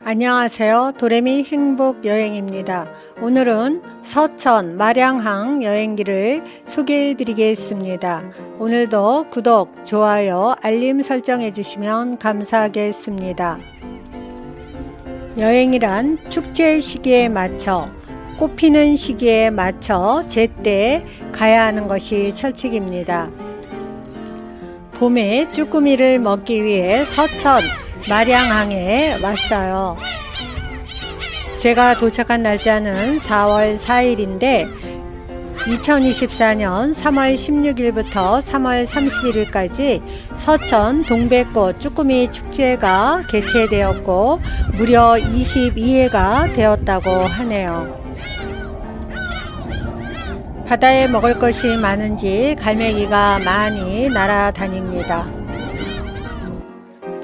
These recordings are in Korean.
안녕하세요. 도레미 행복 여행입니다. 오늘은 서천 마량항 여행기를 소개해 드리겠습니다. 오늘도 구독, 좋아요, 알림 설정해 주시면 감사하겠습니다. 여행이란 축제 시기에 맞춰 꽃피는 시기에 맞춰 제때 가야 하는 것이 철칙입니다. 봄에 쭈꾸미를 먹기 위해 서천 마량항에 왔어요. 제가 도착한 날짜는 4월 4일인데 2024년 3월 16일부터 3월 31일까지 서천 동백꽃 쭈꾸미 축제가 개최되었고 무려 22회가 되었다고 하네요. 바다에 먹을 것이 많은지 갈매기가 많이 날아다닙니다.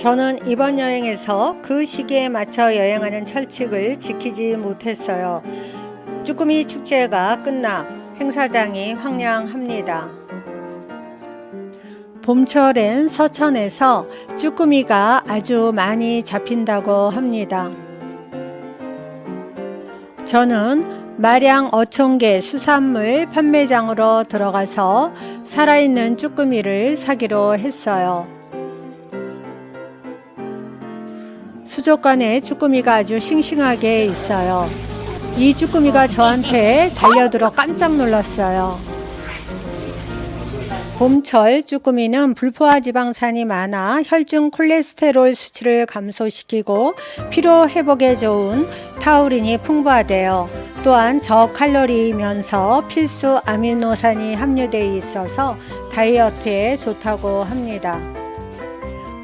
저는 이번 여행에서 그 시기에 맞춰 여행하는 철칙을 지키지 못했어요. 쭈꾸미 축제가 끝나 행사장이 황량합니다. 봄철엔 서천에서 쭈꾸미가 아주 많이 잡힌다고 합니다. 저는 마량 어촌계 수산물 판매장으로 들어가서 살아있는 쭈꾸미를 사기로 했어요. 수족관에 쭈꾸미가 아주 싱싱하게 있어요. 이 쭈꾸미가 저한테 달려들어 깜짝 놀랐어요. 봄철 쭈꾸미는 불포화 지방산이 많아 혈중 콜레스테롤 수치를 감소시키고 피로 회복에 좋은 타우린이 풍부하대요. 또한 저칼로리이면서 필수 아미노산이 함유되어 있어서 다이어트에 좋다고 합니다.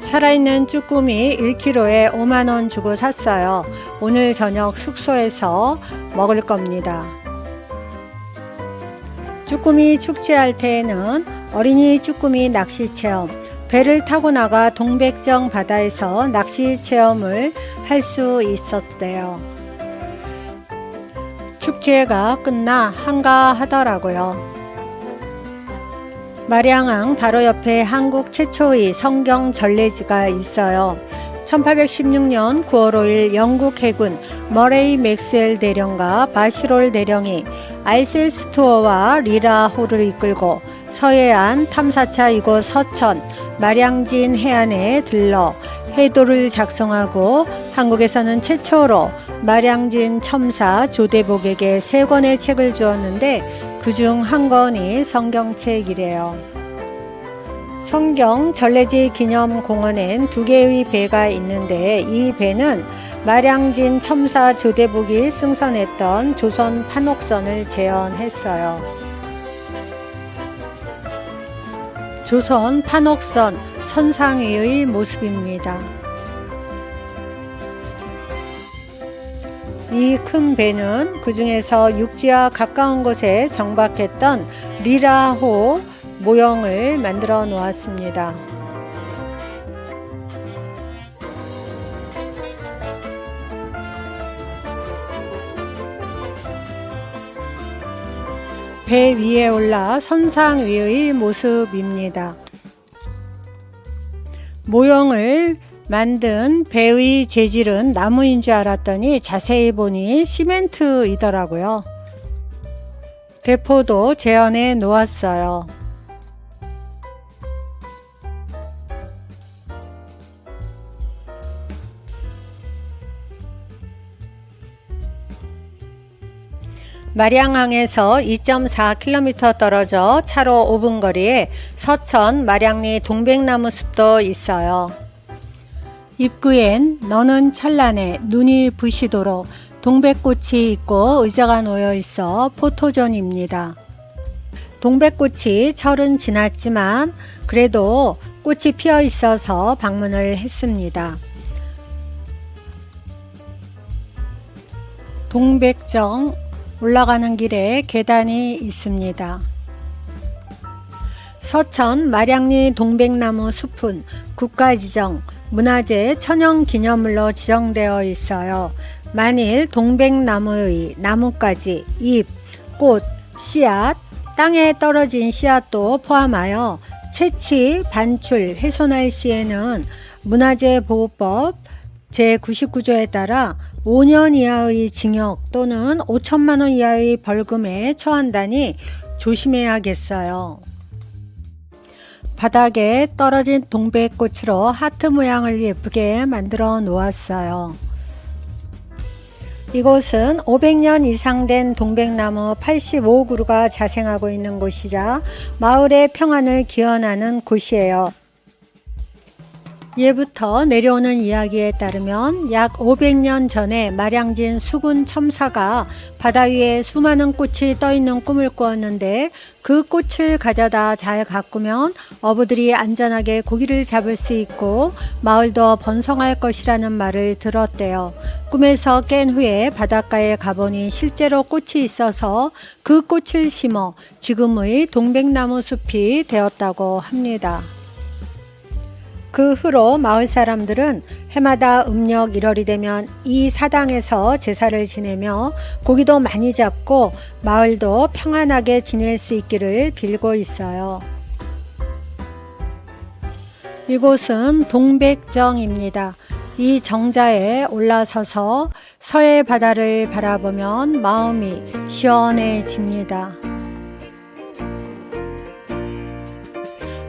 살아있는 쭈꾸미 1kg에 5만원 주고 샀어요. 오늘 저녁 숙소에서 먹을 겁니다. 쭈꾸미 축제할 때에는 어린이 쭈꾸미 낚시 체험, 배를 타고 나가 동백정 바다에서 낚시 체험을 할 수 있었대요. 축제가 끝나 한가하더라고요. 마량항 바로 옆에 한국 최초의 성경 전래지가 있어요. 1816년 9월 5일 영국 해군 머레이 맥스웰 대령과 바시롤 대령이 알세스투어와 리라 호를 이끌고 서해안 탐사차 이곳 서천 마량진 해안에 들러 해도를 작성하고 한국에서는 최초로 마량진 첨사 조대복에게 세 권의 책을 주었는데 그 중 한 권이 성경책이래요. 성경 전래지 기념공원엔 두 개의 배가 있는데 이 배는 마량진 첨사 조대복이 승선했던 조선 판옥선을 재현했어요. 조선 판옥선 선상 위의 모습입니다. 이 큰 배는 그 중에서 육지와 가까운 곳에 정박했던 리라호 모형을 만들어 놓았습니다. 배 위에 올라 선상 위의 모습입니다. 모형을 만든 배의 재질은 나무인 줄 알았더니 자세히 보니 시멘트이더라고요. 대포도 재현해 놓았어요. 마량항에서 2.4km 떨어져 차로 5분 거리에 서천 마량리 동백나무 숲도 있어요. 입구엔 너는 찬란해 눈이 부시도록 동백꽃이 있고 의자가 놓여 있어 포토존입니다. 동백꽃이 철은 지났지만 그래도 꽃이 피어 있어서 방문을 했습니다. 동백정 올라가는 길에 계단이 있습니다. 서천 마량리 동백나무 숲은 국가지정 문화재 천연기념물로 지정되어 있어요. 만일 동백나무의 나뭇가지, 잎, 꽃, 씨앗, 땅에 떨어진 씨앗도 포함하여 채취, 반출, 훼손할 시에는 문화재 보호법 제99조에 따라 5년 이하의 징역 또는 5천만 원 이하의 벌금에 처한다니 조심해야겠어요. 바닥에 떨어진 동백꽃으로 하트 모양을 예쁘게 만들어 놓았어요. 이곳은 500년 이상 된 동백나무 85그루가 자생하고 있는 곳이자 마을의 평안을 기원하는 곳이에요. 예부터 내려오는 이야기에 따르면 약 500년 전에 마량진 수군 첨사가 바다 위에 수많은 꽃이 떠 있는 꿈을 꾸었는데 그 꽃을 가져다 잘 가꾸면 어부들이 안전하게 고기를 잡을 수 있고 마을도 번성할 것이라는 말을 들었대요. 꿈에서 깬 후에 바닷가에 가보니 실제로 꽃이 있어서 그 꽃을 심어 지금의 동백나무 숲이 되었다고 합니다. 그 후로 마을 사람들은 해마다 음력 1월이 되면 이 사당에서 제사를 지내며 고기도 많이 잡고 마을도 평안하게 지낼 수 있기를 빌고 있어요. 이곳은 동백정입니다. 이 정자에 올라서서 서해 바다를 바라보면 마음이 시원해집니다.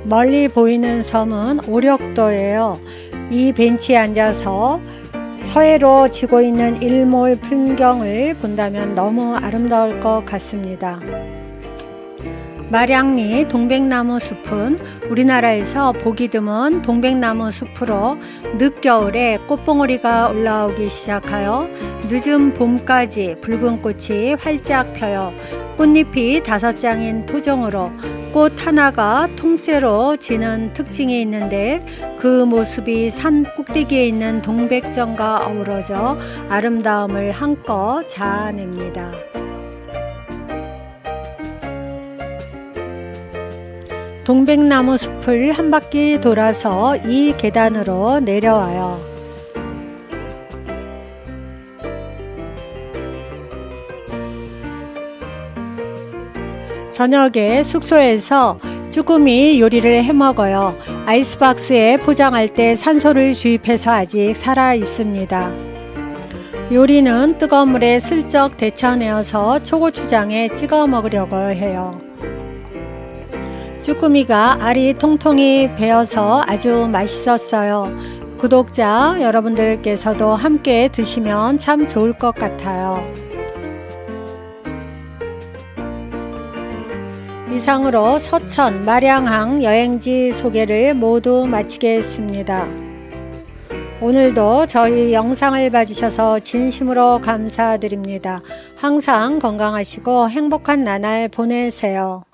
멀리 보이는 섬은 오력도예요. 이 벤치에 앉아서 서해로 지고 있는 일몰 풍경을 본다면 너무 아름다울 것 같습니다. 마량리 동백나무 숲은 우리나라에서 보기 드문 동백나무 숲으로 늦겨울에 꽃봉오리가 올라오기 시작하여 늦은 봄까지 붉은 꽃이 활짝 펴요. 꽃잎이 다섯 장인 토종으로 꽃 하나가 통째로 지는 특징이 있는데 그 모습이 산 꼭대기에 있는 동백정과 어우러져 아름다움을 한껏 자아냅니다. 동백나무 숲을 한 바퀴 돌아서 이 계단으로 내려와요. 저녁에 숙소에서 쭈꾸미 요리를 해 먹어요. 아이스박스에 포장할 때 산소를 주입해서 아직 살아 있습니다. 요리는 뜨거운 물에 슬쩍 데쳐내어서 초고추장에 찍어 먹으려고 해요. 쭈꾸미가 알이 통통이 베어서 아주 맛있었어요. 구독자 여러분들께서도 함께 드시면 참 좋을 것 같아요. 이상으로 서천 마량항 여행지 소개를 모두 마치겠습니다. 오늘도 저희 영상을 봐주셔서 진심으로 감사드립니다. 항상 건강하시고 행복한 나날 보내세요.